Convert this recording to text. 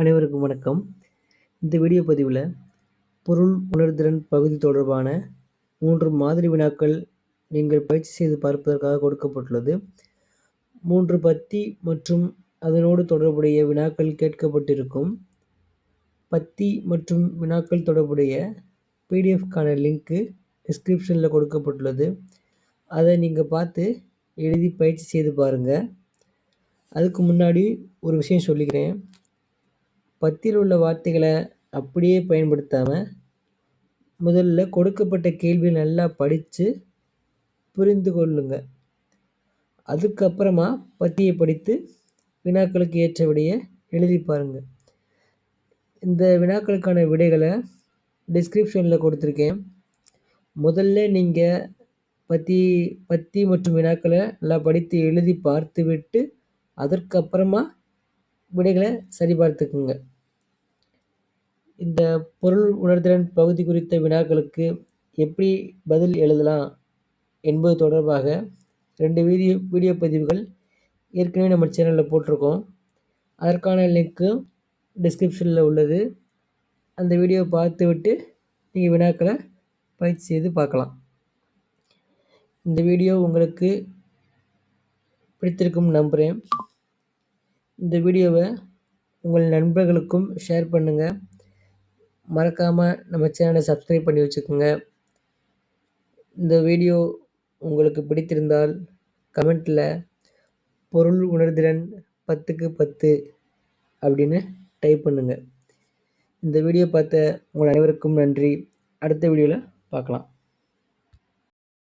அனைவருக்கும் வணக்கம். இந்த வீடியோ பதிவில் பொருள் உணர்திறன் பகுதி தொடர்பான மூன்று மாதிரி வினாக்கள் நீங்கள் பயிற்சி செய்து பார்ப்பதற்காக கொடுக்கப்பட்டுள்ளது. மூன்று பத்தி மற்றும் அதனோடு தொடர்புடைய வினாக்கள் கேட்கப்பட்டிருக்கும். பத்தி மற்றும் வினாக்கள் தொடர்புடைய பிடிஎஃப்கான லிங்க்கு டிஸ்கிரிப்ஷனில் கொடுக்கப்பட்டுள்ளது. அதை நீங்கள் பார்த்து எழுதி பயிற்சி செய்து பாருங்கள் அதுக்கு முன்னாடி ஒரு விஷயம் சொல்லிக்கிறேன். பத்தியில் உள்ள வார்த்தைகளை அப்படியே பயன்படுத்தாமல் முதல்ல கொடுக்கப்பட்ட கேள்வி நல்லா படித்து புரிந்து கொள்ளுங்க. அதுக்கப்புறமா பத்தியை படித்து வினாக்களுக்கு ஏற்ற விடையை எழுதி பாருங்கள் இந்த வினாக்களுக்கான விடைகளை டிஸ்கிரிப்ஷனில் கொடுத்துருக்கேன். முதல்ல நீங்கள் பத்தி பத்தி மற்றும் வினாக்களை நல்லா படித்து எழுதி பார்த்துவிட்டு அதற்கப்புறமா விடைகளை சரிபார்த்துக்குங்க இந்த பொருள் உணர்திறன் பகுதி குறித்த வினாக்களுக்கு எப்படி பதில் எழுதலாம் என்பது தொடர்பாக ரெண்டு வீடியோ வீடியோ பதிவுகள் ஏற்கனவே நம்ம சேனலில் போட்டிருக்கோம். அதற்கான லிங்க்கு டிஸ்கிரிப்ஷனில் உள்ளது. அந்த வீடியோவை பார்த்துவிட்டு நீங்கள் வினாக்களை பயிற்சி செய்து பார்க்கலாம். இந்த வீடியோ உங்களுக்கு பிடித்திருக்கும் நம்புகிறேன் இந்த வீடியோவை உங்கள் நண்பர்களுக்கும் ஷேர் பண்ணுங்கள் மறக்காமல் நம்ம சேனலை சப்ஸ்கிரைப் பண்ணி வச்சுக்கோங்க. இந்த வீடியோ உங்களுக்கு பிடித்திருந்தால் கமெண்ட்டில் பொருள் உணர்திறன் பத்துக்கு பத்து அப்படின்னு டைப் பண்ணுங்கள் இந்த வீடியோ பார்த்த உங்கள் அனைவருக்கும் நன்றி. அடுத்த வீடியோவில் பார்க்கலாம்.